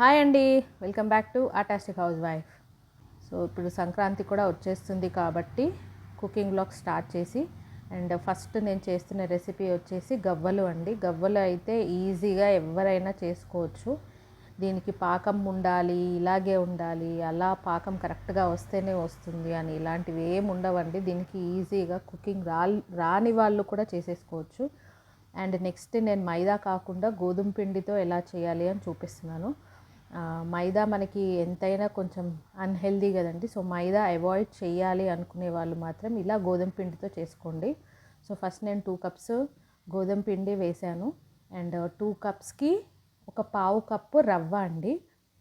Hi అండి. Welcome back to ఆటాస్టిక్ housewife. So ఇప్పుడు సంక్రాంతి కూడా వచ్చేస్తుంది కాబట్టి కుకింగ్ బ్లాగ్ స్టార్ట్ చేసి అండ్ ఫస్ట్ నేను చేస్తున్న రెసిపీ వచ్చేసి గవ్వలు అండి. గవ్వలు అయితే ఈజీగా ఎవరైనా చేసుకోవచ్చు. దీనికి పాకం ఉండాలి ఇలాగే ఉండాలి అలా పాకం కరెక్ట్గా వస్తేనే వస్తుంది అని ఇలాంటివి ఏమి ఉండవండి. దీనికి ఈజీగా కుకింగ్ రా రాని వాళ్ళు కూడా చేసేసుకోవచ్చు. అండ్ నెక్స్ట్ నేను మైదా కాకుండా గోధుమ పిండితో ఎలా చేయాలి అని చూపిస్తున్నాను. మైదా మనకి ఎంతైనా కొంచెం అన్హెల్దీ కదండి. సో మైదా అవాయిడ్ చేయాలి అనుకునే వాళ్ళు మాత్రం ఇలా గోధుమ పిండితో చేసుకోండి. సో ఫస్ట్ నేను టూ కప్స్ గోధుమ పిండి వేసాను. అండ్ టూ కప్స్కి ఒక పావు కప్పు రవ్వ అండి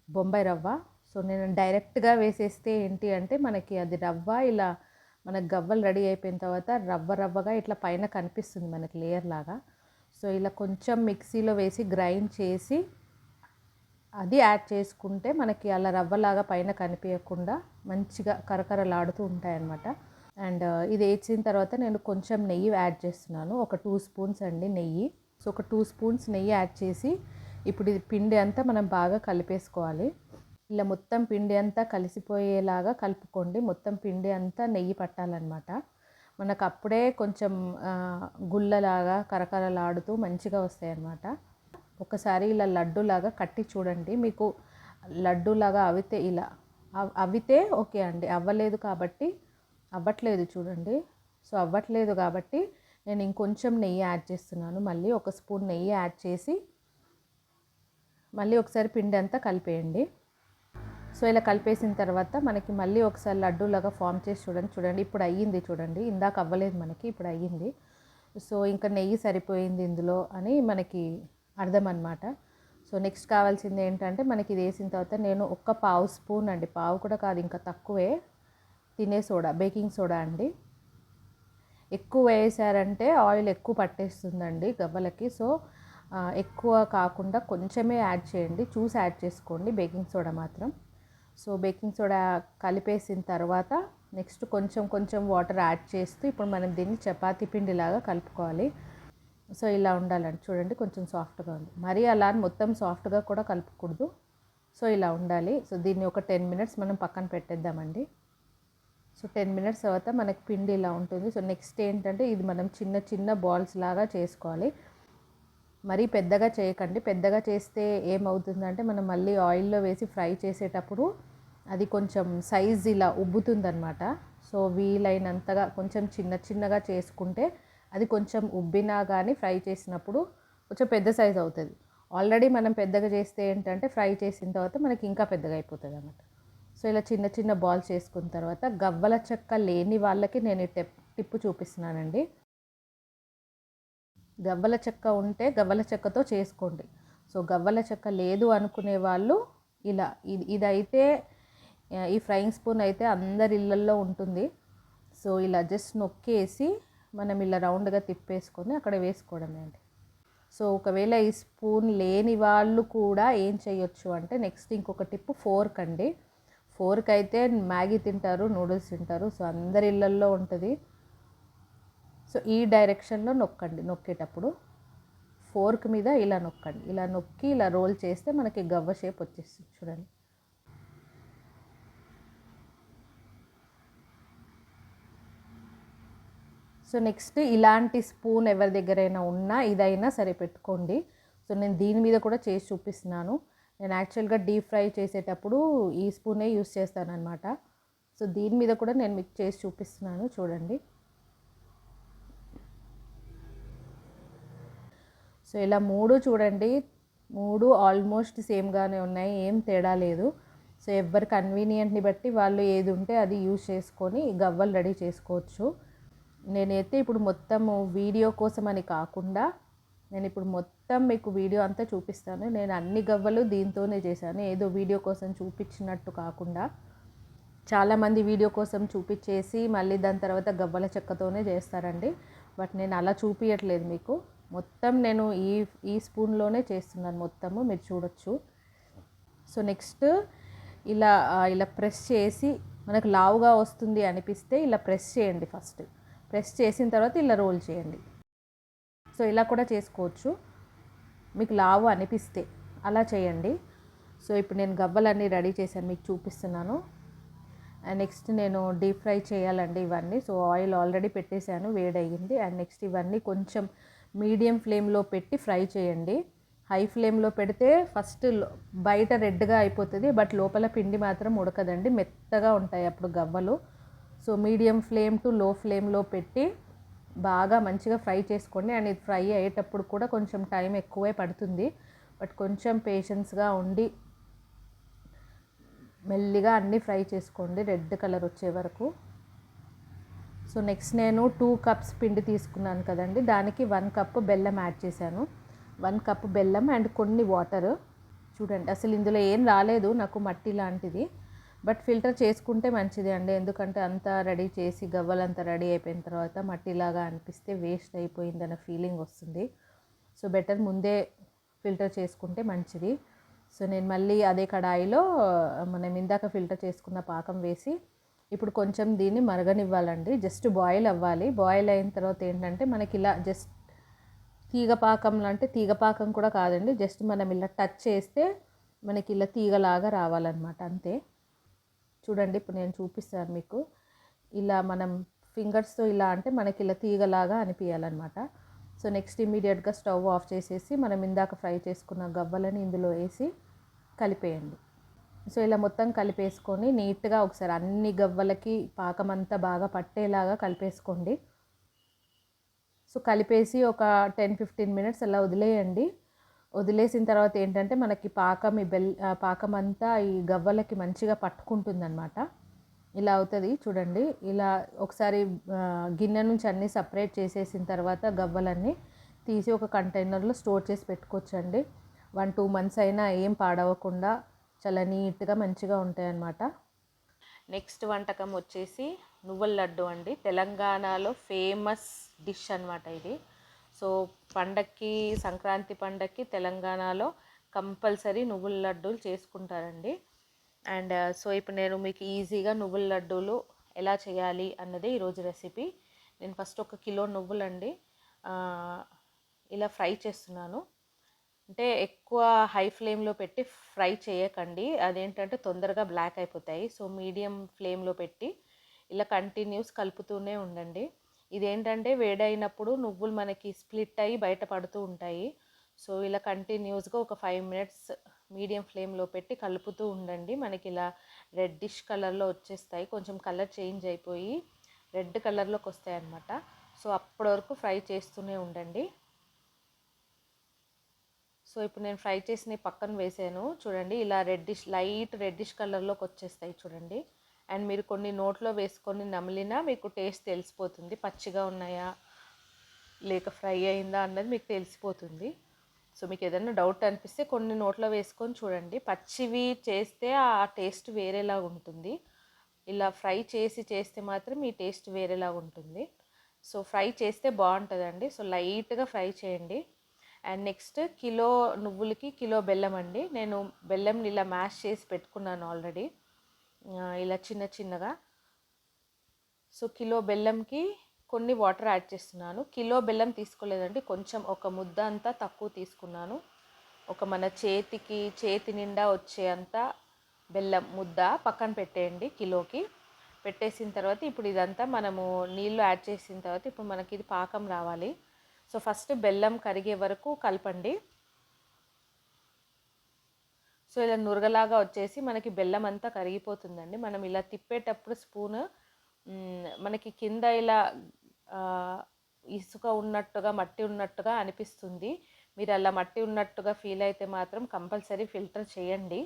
బొంబాయి రవ్వ. సో నేను డైరెక్ట్గా వేసేస్తే ఏంటి అంటే మనకి అది రవ్వ ఇలా మనకు గవ్వలు రెడీ అయిపోయిన తర్వాత రవ్వ రవ్వగా ఇట్లా పైన కనిపిస్తుంది మనకి లేయర్ లాగా. సో ఇలా కొంచెం మిక్సీలో వేసి గ్రైండ్ చేసి అది యాడ్ చేసుకుంటే మనకి అలా రవ్వలాగా పైన కనిపించకుండా మంచిగా కరకరలాడుతూ ఉంటాయన్నమాట. అండ్ ఇది వేసిన తర్వాత నేను కొంచెం నెయ్యి యాడ్ చేస్తున్నాను. ఒక టూ స్పూన్స్ అండి నెయ్యి. సో ఒక టూ స్పూన్స్ నెయ్యి యాడ్ చేసి ఇప్పుడు ఇది పిండి అంతా మనం బాగా కలిపేసుకోవాలి. ఇలా మొత్తం పిండి అంతా కలిసిపోయేలాగా కలుపుకోండి. మొత్తం పిండి అంతా నెయ్యి పట్టాలన్నమాట. మనకు అప్పుడే కొంచెం గుల్లలాగా కరకరలాడుతూ మంచిగా వస్తాయి అన్నమాట ఒకసారి ఇలా లడ్డూలాగా కట్టి చూడండి. మీకు లడ్డూలాగా అవితే ఇలా అవితే ఓకే అండి. అవ్వలేదు కాబట్టి అవ్వట్లేదు చూడండి. సో అవ్వట్లేదు కాబట్టి నేను ఇంకొంచెం నెయ్యి యాడ్ చేస్తున్నాను. మళ్ళీ ఒక స్పూన్ నెయ్యి యాడ్ చేసి మళ్ళీ ఒకసారి పిండి అంతా కలిపేయండి. సో ఇలా కలిపేసిన తర్వాత మనకి మళ్ళీ ఒకసారి లడ్డూలాగా ఫామ్ చేసి చూడండి. చూడండి ఇప్పుడు అయ్యింది చూడండి. ఇందాక అవ్వలేదు మనకి ఇప్పుడు అయ్యింది. సో ఇంకా నెయ్యి సరిపోయింది ఇందులో అని మనకి అర్థం అనమాట సో నెక్స్ట్ కావాల్సింది ఏంటంటే మనకి ఇది వేసిన తర్వాత నేను ఒక్క పావు స్పూన్ అండి పావు కూడా కాదు ఇంకా తక్కువే తినే సోడా బేకింగ్ సోడా అండి. ఎక్కువ వేసారంటే ఆయిల్ ఎక్కువ పట్టేస్తుందండి గవ్వలకి. సో ఎక్కువ కాకుండా కొంచెమే యాడ్ చేయండి చూసి యాడ్ చేసుకోండి బేకింగ్ సోడా మాత్రం. సో బేకింగ్ సోడా కలిపేసిన తర్వాత నెక్స్ట్ కొంచెం కొంచెం వాటర్ యాడ్ చేస్తూ ఇప్పుడు మనం దీన్ని చపాతీ పిండిలాగా కలుపుకోవాలి. సో ఇలా ఉండాలండి. చూడండి కొంచెం సాఫ్ట్గా ఉంది. మరీ అలా అని మొత్తం సాఫ్ట్గా కూడా కలుపుకూడదు. సో ఇలా ఉండాలి. సో దీన్ని ఒక టెన్ మినిట్స్ మనం పక్కన పెట్టేద్దామండి. సో టెన్ మినిట్స్ తర్వాత మనకి పిండి ఇలా ఉంటుంది. సో నెక్స్ట్ ఏంటంటే ఇది మనం చిన్న చిన్న బాల్స్ లాగా చేసుకోవాలి. మరీ పెద్దగా చేయకండి. పెద్దగా చేస్తే ఏమవుతుందంటే మనం మళ్ళీ ఆయిల్లో వేసి ఫ్రై చేసేటప్పుడు అది కొంచెం సైజ్ ఇలా ఉబ్బుతుందనమాట సో వీలైనంతగా కొంచెం చిన్న చిన్నగా చేసుకుంటే అది కొంచెం ఉబ్బినా కానీ ఫ్రై చేసినప్పుడు కొంచెం పెద్ద సైజ్ అవుతుంది. ఆల్రెడీ మనం పెద్దగా చేస్తే ఏంటంటే ఫ్రై చేసిన తర్వాత మనకి ఇంకా పెద్దగా అయిపోతుంది అన్నమాట. సో ఇలా చిన్న చిన్న బాల్స్ చేసుకున్న తర్వాత గవ్వల చెక్క లేని వాళ్ళకి నేను టెప్ టిప్పు చూపిస్తున్నానండి. గవ్వల చెక్క ఉంటే గవ్వల చెక్కతో చేసుకోండి. సో గవ్వల చెక్క లేదు అనుకునే వాళ్ళు ఇలా ఇది ఇదైతే ఈ ఫ్రైయింగ్ స్పూన్ అయితే అందరి ఇళ్ళల్లో ఉంటుంది. సో ఇలా జస్ట్ నొక్కేసి మనం ఇలా రౌండ్గా తిప్పేసుకొని అక్కడ వేసుకోవడమే అండి. సో ఒకవేళ ఈ స్పూన్ లేని వాళ్ళు కూడా ఏం చేయొచ్చు అంటే నెక్స్ట్ ఇంకొక టిప్ ఫోర్క్ అండి. ఫోర్క్ అయితే మ్యాగీ తింటారు నూడిల్స్ తింటారు సో అందరి ఇళ్ళల్లో ఉంటుంది. సో ఈ డైరెక్షన్లో నొక్కండి నొక్కేటప్పుడు. ఫోర్క్ మీద ఇలా నొక్కండి ఇలా నొక్కి ఇలా రోల్ చేస్తే మనకి గవ్వ షేప్ వచ్చేస్తుంది చూడండి. సో నెక్స్ట్ ఇలాంటి స్పూన్ ఎవరి దగ్గరైనా ఉన్నా ఇదైనా సరే పెట్టుకోండి. సో నేను దీని మీద కూడా చేసి చూపిస్తున్నాను. నేను యాక్చువల్గా డీప్ ఫ్రై చేసేటప్పుడు ఈ స్పూనే యూస్ చేస్తాను అనమాట సో దీని మీద కూడా నేను మీకు చేసి చూపిస్తున్నాను. చూడండి. సో ఇలా మూడు చూడండి. మూడు ఆల్మోస్ట్ సేమ్గానే ఉన్నాయి. ఏం తేడా లేదు. సో ఎవరి కన్వీనియంట్ని బట్టి వాళ్ళు ఏది ఉంటే అది యూజ్ చేసుకొని గవ్వలు రెడీ చేసుకోవచ్చు. నేనైతే ఇప్పుడు మొత్తం వీడియో కోసం అని కాకుండా నేను ఇప్పుడు మొత్తం మీకు వీడియో అంతా చూపిస్తాను. నేను అన్ని గవ్వలు దీంతోనే చేశాను. ఏదో వీడియో కోసం చూపించినట్టు కాకుండా చాలామంది వీడియో కోసం చూపించేసి మళ్ళీ దాని తర్వాత గవ్వల చెక్కతోనే చేస్తారండి. బట్ నేను అలా చూపించట్లేదు మీకు. మొత్తం నేను ఈ ఈ స్పూన్లోనే చేస్తున్నాను మొత్తము. మీరు చూడొచ్చు. సో నెక్స్ట్ ఇలా ఇలా ప్రెస్ చేసి మనకు లావుగా వస్తుంది అనిపిస్తే ఇలా ప్రెస్ చేయండి ఫస్ట్. ప్రెస్ చేసిన తర్వాత ఇలా రోల్ చేయండి. సో ఇలా కూడా చేసుకోవచ్చు. మీకు లావు అనిపిస్తే అలా చేయండి. సో ఇప్పుడు నేను గవ్వలన్నీ రెడీ చేశాను మీకు చూపిస్తున్నాను. అండ్ నెక్స్ట్ నేను డీప్ ఫ్రై చేయాలండి ఇవన్నీ. సో ఆయిల్ ఆల్రెడీ పెట్టేశాను వేడయ్యింది. అండ్ నెక్స్ట్ ఇవన్నీ కొంచెం మీడియం ఫ్లేమ్లో పెట్టి ఫ్రై చేయండి. హై ఫ్లేమ్లో పెడితే ఫస్ట్ బయట రెడ్గా అయిపోతుంది బట్ లోపల పిండి మాత్రం ఉడకదండి మెత్తగా ఉంటాయి అప్పుడు గవ్వలు. సో మీడియం ఫ్లేమ్ టు లో ఫ్లేమ్లో పెట్టి బాగా మంచిగా ఫ్రై చేసుకోండి. అండ్ ఇది ఫ్రై అయ్యేటప్పుడు కూడా కొంచెం టైం ఎక్కువే పడుతుంది. బట్ కొంచెం పేషెన్స్గా ఉండి మెల్లిగా అన్నీ ఫ్రై చేసుకోండి. రెడ్ కలర్ వచ్చే వరకు. సో నెక్స్ట్ నేను టూ కప్స్ పిండి తీసుకున్నాను కదండి. దానికి వన్ కప్ బెల్లం యాడ్ చేశాను. వన్ కప్ బెల్లం అండ్ కొన్ని వాటర్. చూడండి అసలు ఇందులో ఏం రాలేదు. నాకు మట్టి లాంటిది. బట్ ఫిల్టర్ చేసుకుంటే మంచిది అండి. ఎందుకంటే అంతా రెడీ చేసి గవ్వలంతా రెడీ అయిపోయిన తర్వాత మట్టిలాగా అనిపిస్తే వేస్ట్ అయిపోయిందన్న ఫీలింగ్ వస్తుంది. సో బెటర్ ముందే ఫిల్టర్ చేసుకుంటే మంచిది. సో నేను మళ్ళీ అదే కడాయిలో మనం ఇందాక ఫిల్టర్ చేసుకున్న పాకం వేసి ఇప్పుడు కొంచెం దీన్ని మరగనివ్వాలండి. జస్ట్ బాయిల్ అవ్వాలి. బాయిల్ అయిన తర్వాత ఏంటంటే మనకి ఇలా జస్ట్ తీగ పాకం అంటే తీగ పాకం కూడా కాదండి. జస్ట్ మనం ఇలా టచ్ చేస్తే మనకి ఇలా తీగలాగా రావాలన్నమాట అంతే. చూడండి ఇప్పుడు నేను చూపిస్తాను మీకు. ఇలా మనం ఫింగర్స్తో ఇలా అంటే మనకి ఇలా తీగలాగా అనిపించాలన్నమాట సో నెక్స్ట్ ఇమీడియట్గా స్టవ్ ఆఫ్ చేసేసి మనం ఇందాక ఫ్రై చేసుకున్న గవ్వలని ఇందులో వేసి కలిపేయండి. సో ఇలా మొత్తం కలిపేసుకొని నీట్గా ఒకసారి అన్ని గవ్వలకి పాకం అంతా బాగా పట్టేలాగా కలిపేసుకోండి. సో కలిపేసి ఒక టెన్ ఫిఫ్టీన్ మినిట్స్ అలా వదిలేయండి. వదిలేసిన తర్వాత ఏంటంటే మనకి పాకం ఈ బెల్ పాకం అంతా ఈ గవ్వలకి మంచిగా పట్టుకుంటుందన్నమాట. ఇలా అవుతుంది చూడండి. ఇలా ఒకసారి గిన్నె నుంచి అన్నీ సపరేట్ చేసేసిన తర్వాత గవ్వలన్నీ తీసి ఒక కంటైనర్లో స్టోర్ చేసి పెట్టుకోవచ్చండి. వన్ టూ మంత్స్ అయినా ఏం పాడవకుండా చాలా నీట్గా మంచిగా ఉంటాయన్నమాట. నెక్స్ట్ వంటకం వచ్చేసి నువ్వుల లడ్డు అండి. తెలంగాణలో ఫేమస్ డిష్ అనమాట ఇది. సో పండక్కి సంక్రాంతి పండక్కి తెలంగాణలో కంపల్సరీ నువ్వుల లడ్డూలు చేసుకుంటారండి. అండ్ uh, సో ఇప్పుడు నేను మీకు ఈజీగా నువ్వుల లడ్డూలు ఎలా చేయాలి అన్నది ఈరోజు రెసిపీ. నేను ఫస్ట్ ఒక కిలో నువ్వులండి ఇలా ఫ్రై చేస్తున్నాను. అంటే ఎక్కువ హై ఫ్లేమ్లో పెట్టి ఫ్రై చేయకండి. అదేంటంటే తొందరగా బ్లాక్ అయిపోతాయి. సో మీడియం ఫ్లేమ్లో పెట్టి ఇలా కంటిన్యూస్ కలుపుతూనే ఉండండి. ఇదేంటంటే వేడైనప్పుడు నువ్వులు మనకి స్ప్లిట్ అయ్యి బయట పడుతూ ఉంటాయి. సో ఇలా కంటిన్యూస్గా ఒక ఫైవ్ మినిట్స్ మీడియం ఫ్లేమ్లో పెట్టి కలుపుతూ ఉండండి. మనకి ఇలా రెడ్డిష్ కలర్లో వచ్చేస్తాయి. కొంచెం కలర్ చేంజ్ అయిపోయి రెడ్ కలర్లోకి వస్తాయి అన్నమాట. సో అప్పటి వరకు ఫ్రై చేస్తూనే ఉండండి. సో ఇప్పుడు నేను ఫ్రై చేసిన పక్కన వేసాను. చూడండి ఇలా రెడ్డిష్ లైట్ రెడ్డిష్ కలర్లోకి వచ్చేస్తాయి చూడండి. అండ్ మీరు కొన్ని నోట్లో వేసుకొని నమిలినా మీకు టేస్ట్ తెలిసిపోతుంది. పచ్చిగా ఉన్నాయా? లేక ఫ్రై అయిందా అన్నది మీకు తెలిసిపోతుంది. సో మీకు ఏదైనా డౌట్ అనిపిస్తే కొన్ని నోట్లో వేసుకొని చూడండి. పచ్చివి చేస్తే ఆ టేస్ట్ వేరేలా ఉంటుంది. ఇలా ఫ్రై చేసి చేస్తే మాత్రం ఈ టేస్ట్ వేరేలా ఉంటుంది. సో ఫ్రై చేస్తే బాగుంటుందండి. సో లైట్గా ఫ్రై చేయండి. అండ్ నెక్స్ట్ కిలో నువ్వులకి కిలో బెల్లం అండి. నేను బెల్లంని ఇలా మ్యాష్ చేసి పెట్టుకున్నాను ఆల్రెడీ. ఇలా చిన్న చిన్నగా. సో కిలో బెల్లంకి కొన్ని వాటర్ యాడ్ చేస్తున్నాను. కిలో బెల్లం తీసుకోలేదండి. కొంచెం ఒక ముద్ద అంతా తక్కువ తీసుకున్నాను. ఒక మన చేతికి చేతి నిండా వచ్చేంత బెల్లం ముద్ద పక్కన పెట్టేయండి కిలోకి. పెట్టేసిన తర్వాత ఇప్పుడు ఇదంతా మనము నీళ్ళు యాడ్ చేసిన తర్వాత ఇప్పుడు మనకి ఇది పాకం రావాలి. సో ఫస్ట్ బెల్లం కరిగే వరకు కలపండి. సో ఇలా నురగలాగా వచ్చేసి మనకి బెల్లం అంతా కరిగిపోతుందండి. మనం ఇలా తిప్పేటప్పుడు స్పూన్ మనకి కింద ఇలా ఇసుక ఉన్నట్టుగా మట్టి ఉన్నట్టుగా అనిపిస్తుంది. మీరు అలా మట్టి ఉన్నట్టుగా ఫీల్ అయితే మాత్రం కంపల్సరీ ఫిల్టర్ చేయండి.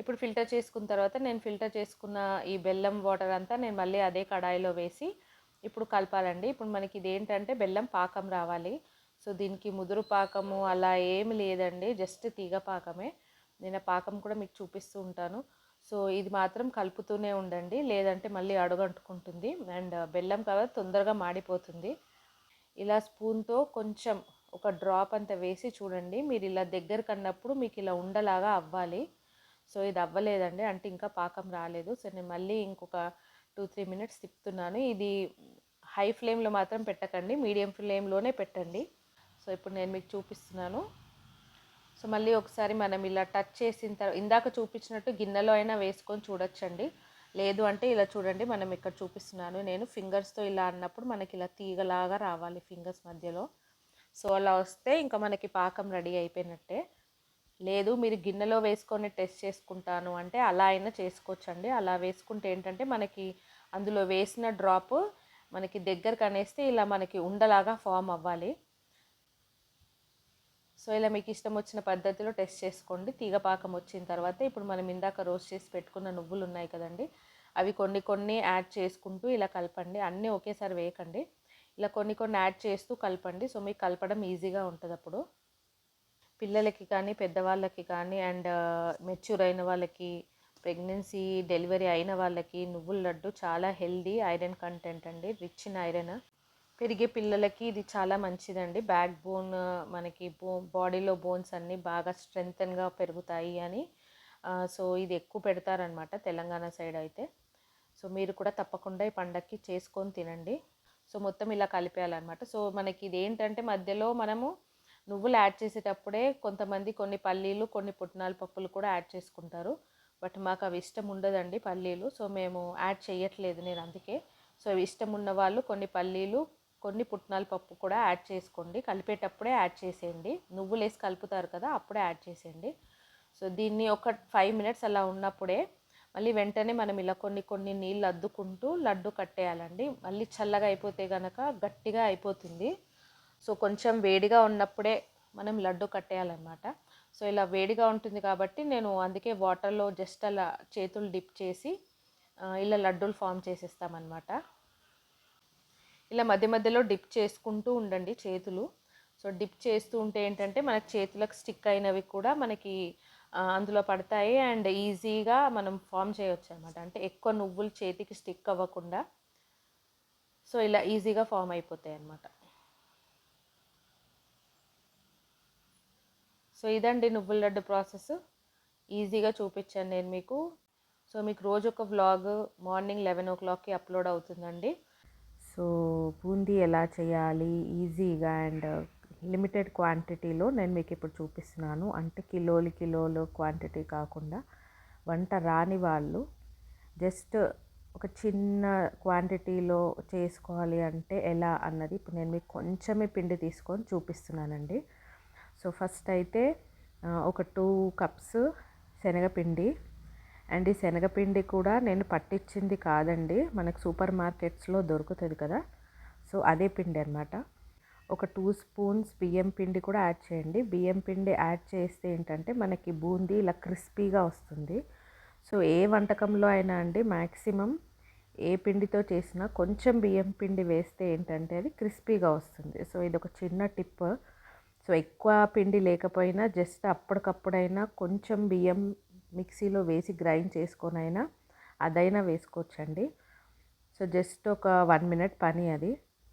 ఇప్పుడు ఫిల్టర్ చేసుకున్న తర్వాత నేను ఫిల్టర్ చేసుకున్న ఈ బెల్లం వాటర్ అంతా నేను మళ్ళీ అదే కడాయిలో వేసి ఇప్పుడు కలపాలండి. ఇప్పుడు మనకి ఇది ఏంటంటే బెల్లం పాకం రావాలి. సో దీనికి ముదురు పాకము అలా ఏమి లేదండి. జస్ట్ తీగ పాకమే. నేను పాకం కూడా మీకు చూపిస్తూ ఉంటాను. సో ఇది మాత్రం కలుపుతూనే ఉండండి. లేదంటే మళ్ళీ అడుగంటుకుంటుంది. అండ్ బెల్లం కాబట్టి తొందరగా మాడిపోతుంది. ఇలా స్పూన్తో కొంచెం ఒక డ్రాప్ అంత వేసి చూడండి. మీరు ఇలా దగ్గర కన్నప్పుడు మీకు ఇలా ఉండలాగా అవ్వాలి. సో ఇది అవ్వలేదండి. అంటే ఇంకా పాకం రాలేదు. సో నేను మళ్ళీ ఇంకొక టూ త్రీ మినిట్స్ తిప్పుతున్నాను. ఇది హై ఫ్లేమ్లో మాత్రం పెట్టకండి. మీడియం ఫ్లేమ్లోనే పెట్టండి. సో ఇప్పుడు నేను మీకు చూపిస్తున్నాను. సో మళ్ళీ ఒకసారి మనం ఇలా టచ్ చేసిన తర్వాత ఇందాక చూపించినట్టు గిన్నెలో అయినా వేసుకొని చూడొచ్చండి. లేదు అంటే ఇలా చూడండి మనం ఇక్కడ చూపిస్తున్నాను. నేను ఫింగర్స్తో ఇలా అన్నప్పుడు మనకి ఇలా తీగలాగా రావాలి ఫింగర్స్ మధ్యలో. సో అలా వస్తే ఇంకా మనకి పాకం రెడీ అయిపోయినట్టే. లేదు మీరు గిన్నెలో వేసుకొని టెస్ట్ చేసుకుంటాను అంటే అలా అయినా చేసుకోవచ్చండి. అలా వేసుకుంటే ఏంటంటే మనకి అందులో వేసిన డ్రాప్ మనకి దగ్గరకు అనేస్తే ఇలా మనకి ఉండలాగా ఫామ్ అవ్వాలి. సో ఇలా మీకు ఇష్టం వచ్చిన పద్ధతిలో టెస్ట్ చేసుకోండి. తీగ పాకం వచ్చిన తర్వాత ఇప్పుడు మనం ఇందాక రోస్ట్ చేసి పెట్టుకున్న నువ్వులు ఉన్నాయి కదండి అవి కొన్ని కొన్ని యాడ్ చేసుకుంటూ ఇలా కలపండి. అన్నీ ఒకేసారి వేయకండి. ఇలా కొన్ని కొన్ని యాడ్ చేస్తూ కలపండి. సో మీకు కలపడం ఈజీగా ఉంటుంది అప్పుడు. పిల్లలకి కానీ పెద్దవాళ్ళకి కానీ అండ్ మెచ్యూర్ uh, అయిన వాళ్ళకి ప్రెగ్నెన్సీ డెలివరీ అయిన వాళ్ళకి నువ్వుల లడ్డు చాలా హెల్దీ ఐరన్ కంటెంట్ అండి. రిచ్ ఇన్ ఐరన్ పెరిగే పిల్లలకి ఇది చాలా మంచిదండి. బ్యాక్ బోన్ మనకి బో బాడీలో బోన్స్ అన్నీ బాగా స్ట్రెంగ్తన్గా పెరుగుతాయి అని సో ఇది ఎక్కువ పెడతారనమాట తెలంగాణ సైడ్ అయితే. సో మీరు కూడా తప్పకుండా ఈ పండక్కి చేసుకొని తినండి. సో మొత్తం ఇలా కలిపేయాలన్నమాట. సో మనకి ఇది ఏంటంటే మధ్యలో మనము నువ్వులు యాడ్ చేసేటప్పుడే కొంతమంది కొన్ని పల్లీలు కొన్ని పుట్నాల పప్పులు కూడా యాడ్ చేసుకుంటారు. బట్ మాకు అవి ఇష్టం ఉండదండి పల్లీలు. సో మేము యాడ్ చేయట్లేదు నేను అందుకే. సో అవి ఇష్టం ఉన్న వాళ్ళు కొన్ని పల్లీలు కొన్ని పుట్నాల పప్పు కూడా యాడ్ చేసుకోండి. కలిపేటప్పుడే యాడ్ చేసేయండి. నువ్వులు వేసి కలుపుతారు కదా అప్పుడే యాడ్ చేసేయండి. సో దీన్ని ఒక ఫైవ్ మినిట్స్ అలా ఉన్నప్పుడే మళ్ళీ వెంటనే మనం ఇలా కొన్ని కొన్ని నీళ్ళు అద్దుకుంటూ లడ్డు కట్టేయాలండి. మళ్ళీ చల్లగా అయిపోతే కనుక గట్టిగా అయిపోతుంది. సో కొంచెం వేడిగా ఉన్నప్పుడే మనం లడ్డు కట్టేయాలన్నమాట. సో ఇలా వేడిగా ఉంటుంది కాబట్టి నేను అందుకే వాటర్లో జస్ట్ అలా చేతులు డిప్ చేసి ఇలా లడ్డూలు ఫామ్ చేసేస్తామన్నమాట. ఇలా మధ్య మధ్యలో డిప్ చేసుకుంటూ ఉండండి చేతులు. సో డిప్ చేస్తూ ఉంటే ఏంటంటే మనకి చేతులకు స్టిక్ అయినవి కూడా మనకి అందులో పడతాయి. అండ్ ఈజీగా మనం ఫామ్ చేయవచ్చు అనమాట అంటే ఎక్కువ నువ్వులు చేతికి స్టిక్ అవ్వకుండా. సో ఇలా ఈజీగా ఫామ్ అయిపోతాయి అన్నమాట. సో ఇదండి నువ్వుల లడ్డు ప్రాసెస్. ఈజీగా చూపించాను నేను మీకు. సో మీకు రోజు ఒక వ్లాగ్ మార్నింగ్ లెవెన్ ఓ క్లాక్కి అప్లోడ్ అవుతుందండి. సో బూందీ ఎలా చేయాలి? ఈజీగా అండ్ లిమిటెడ్ క్వాంటిటీలో నేను మీకు ఇప్పుడు చూపిస్తున్నాను. అంటే కిలోలు కిలోలు క్వాంటిటీ కాకుండా వంట రాని వాళ్ళు జస్ట్ ఒక చిన్న క్వాంటిటీలో చేసుకోవాలి అంటే ఎలా అన్నది ఇప్పుడు నేను మీకు కొంచెమే పిండి తీసుకొని చూపిస్తున్నానండి. సో ఫస్ట్ అయితే ఒక టూ కప్స్ శనగపిండి అండ్ ఈ శనగపిండి కూడా నేను పట్టించింది కాదండి. మనకు సూపర్ మార్కెట్స్లో దొరుకుతుంది కదా. సో అదే పిండి అనమాట ఒక టూ స్పూన్స్ బియ్యం పిండి కూడా యాడ్ చేయండి. బియ్యం పిండి యాడ్ చేస్తే ఏంటంటే మనకి బూందీ ఇలా క్రిస్పీగా వస్తుంది. సో ఏ వంటకంలో అయినా అండి మ్యాక్సిమం ఏ పిండితో చేసినా కొంచెం బియ్యం పిండి వేస్తే ఏంటంటే అది క్రిస్పీగా వస్తుంది. సో ఇది ఒక చిన్న టిప్. సో ఎక్కువ పిండి లేకపోయినా జస్ట్ అప్పటికప్పుడైనా కొంచెం బియ్యం మిక్సీలో వేసి గ్రైండ్ చేసుకొనైనా అదైనా వేసుకోవచ్చండి. సో జస్ట్ ఒక వన్ మినిట్ పని అది.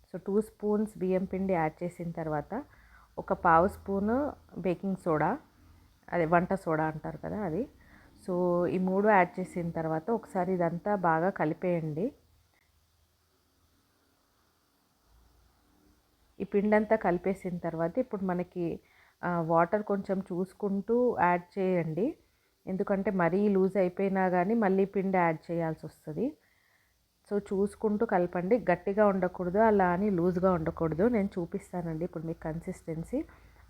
సో టూ స్పూన్స్ బియ్యం పిండి యాడ్ చేసిన తర్వాత ఒక పావు స్పూను బేకింగ్ సోడా అదే వంట సోడా అంటారు కదా అది. సో ఈ మూడు యాడ్ చేసిన తర్వాత ఒకసారి ఇదంతా బాగా కలిపేయండి. ఈ పిండి అంతా కలిపేసిన తర్వాత ఇప్పుడు మనకి వాటర్ కొంచెం చూసుకుంటూ యాడ్ చేయండి. ఎందుకంటే మరీ లూజ్ అయిపోయినా కానీ మళ్ళీ పిండి యాడ్ చేయాల్సి వస్తుంది. సో చూసుకుంటూ కలపండి. గట్టిగా ఉండకూడదు అలా అని లూజ్గా ఉండకూడదు. నేను చూపిస్తానండి ఇప్పుడు మీకు కన్సిస్టెన్సీ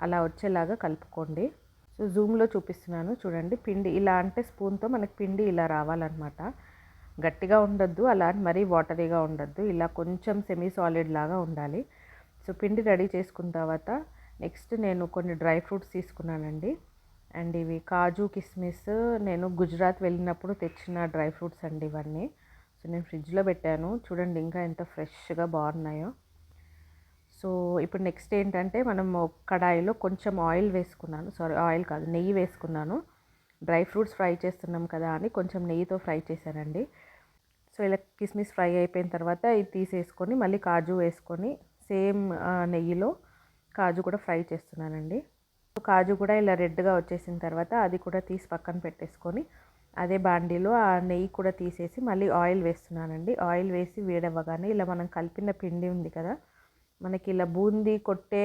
అలా వచ్చేలాగా కలుపుకోండి. సో జూమ్లో చూపిస్తున్నాను చూడండి. పిండి ఇలా అంటే స్పూన్తో మనకి పిండి ఇలా రావాలన్నమాట. గట్టిగా ఉండొద్దు అలా అని మరీ వాటరీగా ఉండొద్దు. ఇలా కొంచెం సెమీ సాలిడ్ లాగా ఉండాలి. సో పిండి రెడీ చేసుకున్న తర్వాత నెక్స్ట్ నేను కొన్ని డ్రై ఫ్రూట్స్ తీసుకున్నానండి. అండ్ ఇవి కాజు కిస్మిస్ నేను గుజరాత్ వెళ్ళినప్పుడు తెచ్చిన డ్రై ఫ్రూట్స్ అండి ఇవన్నీ. సో నేను ఫ్రిడ్జ్లో పెట్టాను. చూడండి ఇంకా ఎంత ఫ్రెష్గా బాగున్నాయో. సో ఇప్పుడు నెక్స్ట్ ఏంటంటే మనం కడాయిలో కొంచెం ఆయిల్ వేసుకున్నాను. సారీ ఆయిల్ కాదు నెయ్యి వేసుకున్నాను. డ్రై ఫ్రూట్స్ ఫ్రై చేస్తున్నాం కదా అని కొంచెం నెయ్యితో ఫ్రై చేశానండి. సో ఇలా కిస్మిస్ ఫ్రై అయిపోయిన తర్వాత ఇది తీసేసుకొని మళ్ళీ కాజు వేసుకొని సేమ్ నెయ్యిలో కాజు కూడా ఫ్రై చేస్తున్నానండి. కాజు కూడా ఇలా రెడ్గా వచ్చేసిన తర్వాత అది కూడా తీసి పక్కన పెట్టేసుకొని అదే బాండీలో ఆ నెయ్యి కూడా తీసేసి మళ్ళీ ఆయిల్ వేస్తున్నానండి. ఆయిల్ వేసి వేడవ్వగానే ఇలా మనం కలిపిన పిండి ఉంది కదా మనకి ఇలా బూందీ కొట్టే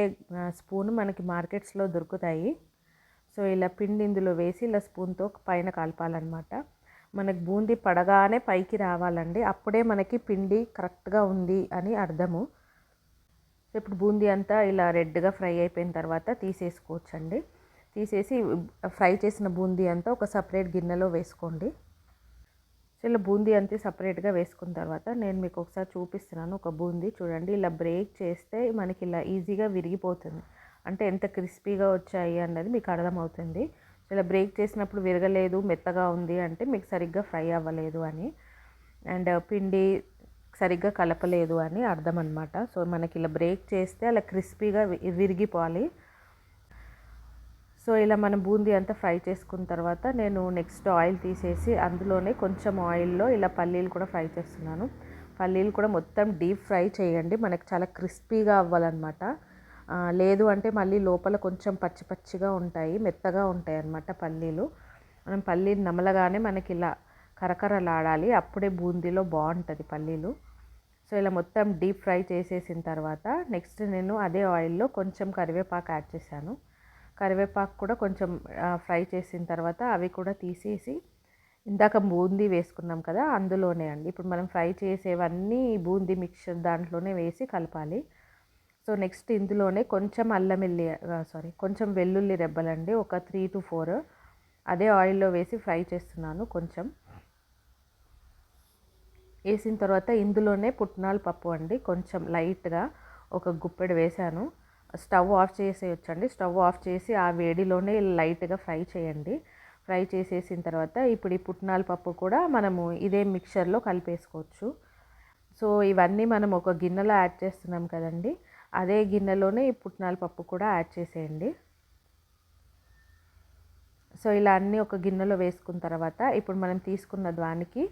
స్పూన్ మనకి మార్కెట్స్లో దొరుకుతాయి. సో ఇలా పిండి ఇందులో వేసి ఇలా స్పూన్తో పైన కలపాలన్నమాట. మనకి బూందీ పడగానే పైకి రావాలండి. అప్పుడే మనకి పిండి కరెక్ట్గా ఉంది అని అర్థము. సో ఇప్పుడు బూందీ అంతా ఇలా రెడ్గా ఫ్రై అయిపోయిన తర్వాత తీసేసుకోవచ్చండి. తీసేసి ఫ్రై చేసిన బూందీ అంతా ఒక సపరేట్ గిన్నెలో వేసుకోండి. సో ఇలా బూందీ అంతా సపరేట్గా వేసుకున్న తర్వాత నేను మీకు ఒకసారి చూపిస్తున్నాను ఒక బూందీ. చూడండి ఇలా బ్రేక్ చేస్తే మనకి ఇలా ఈజీగా విరిగిపోతుంది. అంటే ఎంత క్రిస్పీగా వచ్చాయి అన్నది మీకు అర్థమవుతుంది. ఇలా బ్రేక్ చేసినప్పుడు విరగలేదు మెత్తగా ఉంది అంటే మీకు సరిగ్గా ఫ్రై అవ్వలేదు అని. అండ్ పిండి సరిగ్గా కలపలేదు అని అర్థం అనమాట సో మనకి ఇలా బ్రేక్ చేస్తే అలా క్రిస్పీగా విరిగిపోవాలి. సో ఇలా మనం బూందీ అంతా ఫ్రై చేసుకున్న తర్వాత నేను నెక్స్ట్ ఆయిల్ తీసేసి అందులోనే కొంచెం ఆయిల్లో ఇలా పల్లీలు కూడా ఫ్రై చేస్తున్నాను. పల్లీలు కూడా మొత్తం డీప్ ఫ్రై చేయండి. మనకి చాలా క్రిస్పీగా అవ్వాలన్నమాట. లేదు అంటే మళ్ళీ లోపల కొంచెం పచ్చి పచ్చిగా ఉంటాయి మెత్తగా ఉంటాయి అన్నమాట పల్లీలు. మనం పల్లీలు నమలగానే మనకి ఇలా కరకరలాడాలి. అప్పుడే బూందీలో బాగుంటుంది పల్లీలు. సో ఇలా మొత్తం డీప్ ఫ్రై చేసేసిన తర్వాత నెక్స్ట్ నేను అదే ఆయిల్లో కొంచెం కరివేపాకు యాడ్ చేశాను. కరివేపాకు కూడా కొంచెం ఫ్రై చేసిన తర్వాత అవి కూడా తీసేసి ఇందాక బూందీ వేసుకున్నాం కదా అందులోనే అండి. ఇప్పుడు మనం ఫ్రై చేసేవన్నీ బూందీ మిక్చర్ దాంట్లోనే వేసి కలపాలి. సో నెక్స్ట్ ఇందులోనే కొంచెం అల్లం వెల్లి సారీ కొంచెం వెల్లుల్లి రెబ్బలండి ఒక త్రీ టు ఫోర్. అదే ఆయిల్లో వేసి ఫ్రై చేస్తున్నాను కొంచెం. వేసిన తర్వాత ఇందులోనే పుట్నాల పప్పు అండి. కొంచెం లైట్గా ఒక గుప్పెడు వేసాను స్టవ్ ఆఫ్ చేసేయచ్చండి. స్టవ్ ఆఫ్ చేసి ఆ వేడిలోనే లైట్గా ఫ్రై చేయండి. ఫ్రై చేసేసిన తర్వాత ఇప్పుడు ఈ పుట్నాల పప్పు కూడా మనము ఇదే మిక్చర్లో కలిపేసుకోవచ్చు. సో ఇవన్నీ మనం ఒక గిన్నెలో యాడ్ చేస్తున్నాం కదండి. అదే గిన్నెలోనే ఈ పుట్నాల పప్పు కూడా యాడ్ చేసేయండి. సో ఇలా అన్నీ ఒక గిన్నెలో వేసుకున్న తర్వాత ఇప్పుడు మనం తీసుకున్న దానికి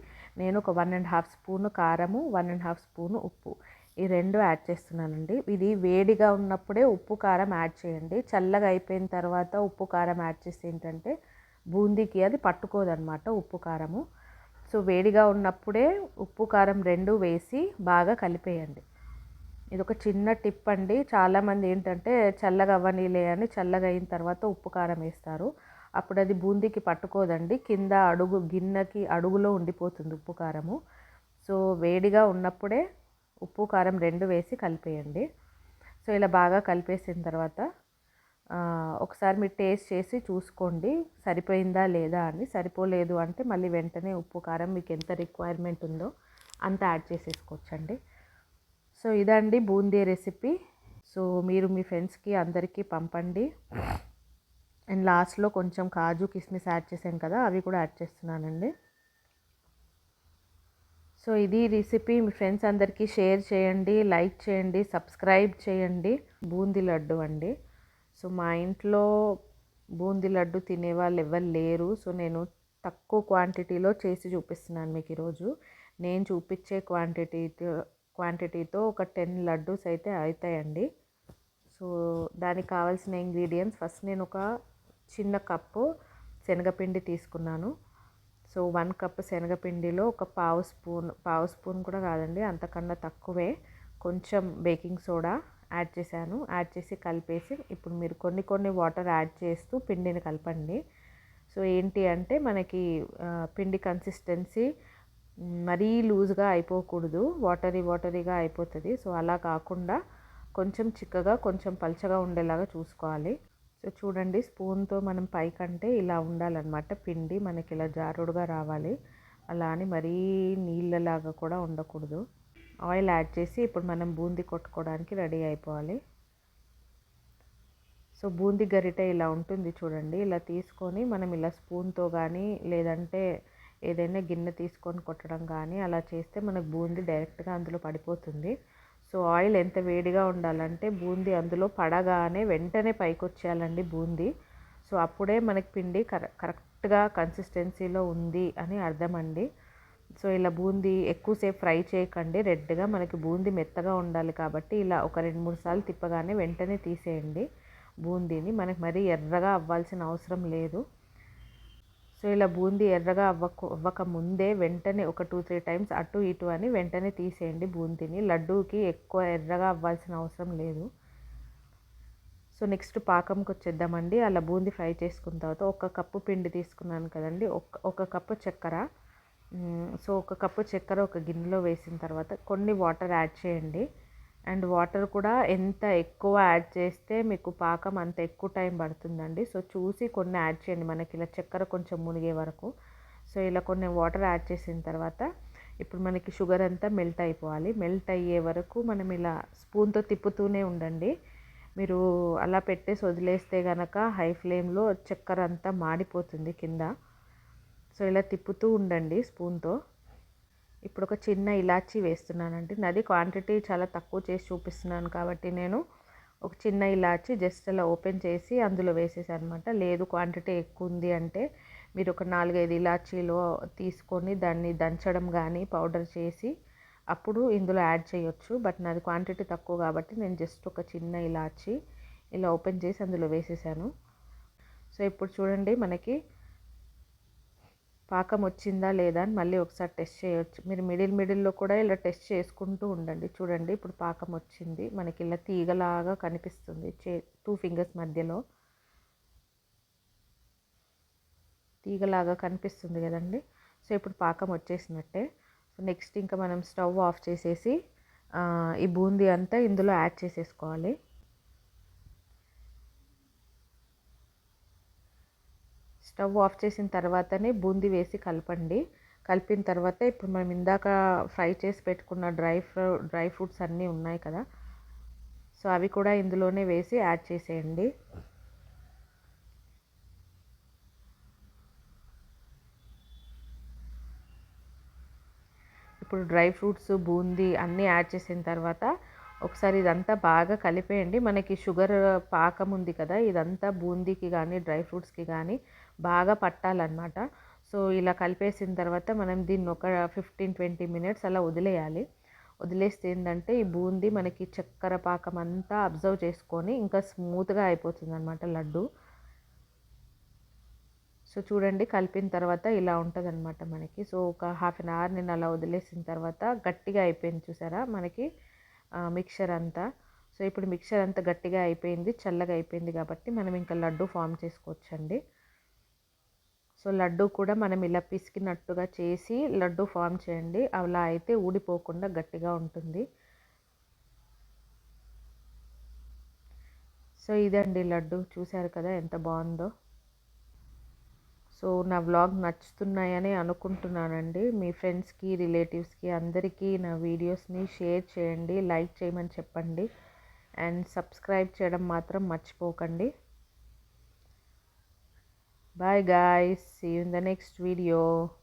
నేను ఒక వన్ అండ్ హాఫ్ స్పూను కారము వన్ అండ్ హాఫ్ స్పూను ఉప్పు. ఈ రెండు యాడ్ చేస్తున్నానండి. ఇది వేడిగా ఉన్నప్పుడే ఉప్పు కారం యాడ్ చేయండి. చల్లగా అయిపోయిన తర్వాత ఉప్పు కారం యాడ్ చేస్తే ఏంటంటే బూందీకి అది పట్టుకోదనమాట ఉప్పు కారము. సో వేడిగా ఉన్నప్పుడే ఉప్పు కారం రెండు వేసి బాగా కలిపేయండి. ఇది ఒక చిన్న టిప్ అండి. చాలామంది ఏంటంటే చల్లగా అవ్వనీలే అని చల్లగా అయిన తర్వాత ఉప్పు కారం వేస్తారు. అప్పుడు అది బూందీకి పట్టుకోదండి. కింద అడుగు గిన్నెకి అడుగులో ఉండిపోతుంది ఉప్పు కారము. సో వేడిగా ఉన్నప్పుడే ఉప్పు కారం రెండు వేసి కలిపేయండి. సో ఇలా బాగా కలిపేసిన తర్వాత ఒకసారి మీరు టేస్ట్ చేసి చూసుకోండి. సరిపోయిందా లేదా అని. సరిపోలేదు అంటే మళ్ళీ వెంటనే ఉప్పు కారం మీకు ఎంత రిక్వైర్మెంట్ ఉందో అంత యాడ్ చేసేసుకోవచ్చండి. సో ఇదండి బూందీ రెసిపీ సో మీరు మీ ఫ్రెండ్స్కి అందరికీ పంపండి. అండ్ లాస్ట్లో కొంచెం కాజు కిస్మిస్ యాడ్ చేసాం కదా అవి కూడా యాడ్ చేస్తున్నానండి. సో ఇది రెసిపీ మీ ఫ్రెండ్స్ అందరికీ షేర్ చేయండి లైక్ చేయండి సబ్స్క్రైబ్ చేయండి. బూందీ లడ్డు అండి. సో మా ఇంట్లో బూందీ లడ్డు తినే వాళ్ళు ఎవరు లేరు. సో నేను తక్కువ క్వాంటిటీలో చేసి చూపిస్తున్నాను మీకు ఈరోజు. నేను చూపించే క్వాంటిటీతో క్వాంటిటీతో ఒక టెన్ లడ్డూస్ అయితే అవుతాయండి. సో దానికి కావాల్సిన ఇంగ్రీడియంట్స్ ఫస్ట్ నేను ఒక చిన్న కప్పు శనగపిండి తీసుకున్నాను. సో వన్ కప్ శనగపిండిలో ఒక పావు స్పూన్ పావు స్పూన్ కూడా కాదండి అంతకన్నా తక్కువే. కొంచెం బేకింగ్ సోడా యాడ్ చేశాను. యాడ్ చేసి కలిపేసి ఇప్పుడు మీరు కొన్ని కొన్ని వాటర్ యాడ్ చేస్తూ పిండిని కలపండి. సో ఏంటి అంటే మనకి పిండి కన్సిస్టెన్సీ మరీ లూజ్గా అయిపోకూడదు. వాటరీ వాటరీగా అయిపోతుంది. సో అలా కాకుండా కొంచెం చిక్కగా కొంచెం పల్చగా ఉండేలాగా చూసుకోవాలి. సో చూడండి స్పూన్తో మనం పైకంటే ఇలా ఉండాలన్నమాట. పిండి మనకి ఇలా జారుడుగా రావాలి. అలా అని మరీ నీళ్ళలాగా కూడా ఉండకూడదు. ఆయిల్ యాడ్ చేసి ఇప్పుడు మనం బూందీ కొట్టుకోవడానికి రెడీ అయిపోవాలి. సో బూందీ గరిటె ఇలా ఉంటుంది చూడండి. ఇలా తీసుకొని మనం ఇలా స్పూన్తో కానీ లేదంటే ఏదైనా గిన్నె తీసుకొని కొట్టడం కానీ అలా చేస్తే మనకు బూందీ డైరెక్ట్గా అందులో పడిపోతుంది. సో ఆయిల్ ఎంత వేడిగా ఉండాలంటే బూందీ అందులో పడగానే వెంటనే పైకి వచ్చేయాలండి బూందీ. సో అప్పుడే మనకి పిండి కర కరెక్ట్గా కన్సిస్టెన్సీలో ఉంది అని అర్థమండి. సో ఇలా బూందీ ఎక్కువసేపు ఫ్రై చేయకండి. రెడ్గా మనకి బూందీ మెత్తగా ఉండాలి కాబట్టి ఇలా ఒక రెండు మూడు సార్లు తిప్పగానే వెంటనే తీసేయండి బూందీని. మనకి మరీ ఎర్రగా అవ్వాల్సిన అవసరం లేదు. సో ఇలా బూందీ ఎర్రగా అవ్వక అవ్వక ముందే వెంటనే ఒక టూ త్రీ టైమ్స్ అటు ఇటు అని వెంటనే తీసేయండి బూందీని. లడ్డూకి ఎక్కువ ఎర్రగా అవ్వాల్సిన అవసరం లేదు. సో నెక్స్ట్ పాకంకి వచ్చేద్దామండి. అలా బూందీ ఫ్రై చేసుకున్న తర్వాత ఒక కప్పు పిండి తీసుకున్నాను కదండి. ఒక ఒక కప్పు చక్కెర. సో ఒక కప్పు చక్కెర ఒక గిన్నెలో వేసిన తర్వాత కొన్ని వాటర్ యాడ్ చేయండి. అండ్ వాటర్ కూడా ఎంత ఎక్కువ యాడ్ చేస్తే మీకు పాకం అంత ఎక్కువ టైం పడుతుందండి. సో చూసి కొన్ని యాడ్ చేయండి. మనకి ఇలా చక్కెర కొంచెం మునిగే వరకు. సో ఇలా కొన్ని వాటర్ యాడ్ చేసిన తర్వాత ఇప్పుడు మనకి షుగర్ అంతా మెల్ట్ అయిపోవాలి. మెల్ట్ అయ్యే వరకు మనం ఇలా స్పూన్తో తిప్పుతూనే ఉండండి. మీరు అలా పెట్టేసి వదిలేస్తే కనుక హై ఫ్లేమ్లో చక్కెర అంతా మాడిపోతుంది కింద. సో ఇలా తిప్పుతూ ఉండండి స్పూన్తో. ఇప్పుడు ఒక చిన్న ఇలాచీ వేస్తున్నానండి. నాది క్వాంటిటీ చాలా తక్కువ చేసి చూపిస్తున్నాను కాబట్టి నేను ఒక చిన్న ఇలాచి జస్ట్ అలా ఓపెన్ చేసి అందులో వేసేసాను అనమాట లేదు క్వాంటిటీ ఎక్కువ ఉంది అంటే మీరు ఒక నాలుగైదు ఇలాచీలు తీసుకొని దాన్ని దంచడం కానీ పౌడర్ చేసి అప్పుడు ఇందులో యాడ్ చేయొచ్చు. బట్ నాది క్వాంటిటీ తక్కువ కాబట్టి నేను జస్ట్ ఒక చిన్న ఇలాచి ఇలా ఓపెన్ చేసి అందులో వేసేసాను. సో ఇప్పుడు చూడండి మనకి పాకం వచ్చిందా లేదా అని మళ్ళీ ఒకసారి టెస్ట్ చేయొచ్చు. మీరు మిడిల్ మిడిల్లో కూడా ఇలా టెస్ట్ చేసుకుంటూ ఉండండి. చూడండి ఇప్పుడు పాకం వచ్చింది. మనకి ఇలా తీగలాగా కనిపిస్తుంది. చే టూ ఫింగర్స్ మధ్యలో. తీగలాగా కనిపిస్తుంది కదండి. సో ఇప్పుడు పాకం వచ్చేసినట్టే. సో నెక్స్ట్ ఇంకా మనం స్టవ్ ఆఫ్ చేసేసి ఈ బూందీ అంతా ఇందులో యాడ్ చేసేసుకోవాలి. స్టవ్ ఆఫ్ చేసిన తర్వాతనే బూందీ వేసి కలపండి. కలిపిన తర్వాత ఇప్పుడు మనం ఇందాక ఫ్రై చేసి పెట్టుకున్న డ్రై ఫ్రూ డ్రై ఫ్రూట్స్ అన్నీ ఉన్నాయి కదా. సో అవి కూడా ఇందులోనే వేసి యాడ్ చేసేయండి. ఇప్పుడు డ్రై ఫ్రూట్స్ బూందీ అన్నీ యాడ్ చేసిన తర్వాత ఒకసారి ఇదంతా బాగా కలిపేయండి. మనకి షుగర్ పాకం ఉంది కదా ఇదంతా బూందీకి కానీ డ్రై ఫ్రూట్స్కి కానీ బాగా పట్టాలన్నమాట. సో ఇలా కలిపేసిన తర్వాత మనం దీన్ని ఒక ఫిఫ్టీన్ ట్వంటీ మినిట్స్ అలా వదిలేయాలి. వదిలేస్తే ఏంటంటే ఈ బూందీ మనకి చక్కెర పాకం అంతా అబ్జర్వ్ చేసుకొని ఇంకా స్మూత్గా అయిపోతుంది అనమాట లడ్డు. సో చూడండి కలిపిన తర్వాత ఇలా ఉంటుంది అనమాట మనకి. సో ఒక హాఫ్ అన్ అవర్ నేను అలా వదిలేసిన తర్వాత గట్టిగా అయిపోయింది చూసారా మనకి మిక్చర్ అంతా. సో ఇప్పుడు మిక్చర్ అంతా గట్టిగా అయిపోయింది చల్లగా అయిపోయింది కాబట్టి మనం ఇంకా లడ్డు ఫామ్ చేసుకోవచ్చండి. సో లడ్డు కూడా మనం ఇలా పిసికినట్టుగా చేసి లడ్డు ఫామ్ చేయండి. అలా అయితే ఊడిపోకుండా గట్టిగా ఉంటుంది. సో ఇదండి లడ్డు. చూశారు కదా ఎంత బాగుందో. సో నా వ్లాగ్ నచ్చుతున్నాయని అనుకుంటున్నానండి. మీ ఫ్రెండ్స్కి రిలేటివ్స్కి అందరికీ నా వీడియోస్ని షేర్ చేయండి. లైక్ చేయమని చెప్పండి. అండ్ సబ్స్క్రైబ్ చేయడం మాత్రం మర్చిపోకండి. Bye guys. See you in the next video.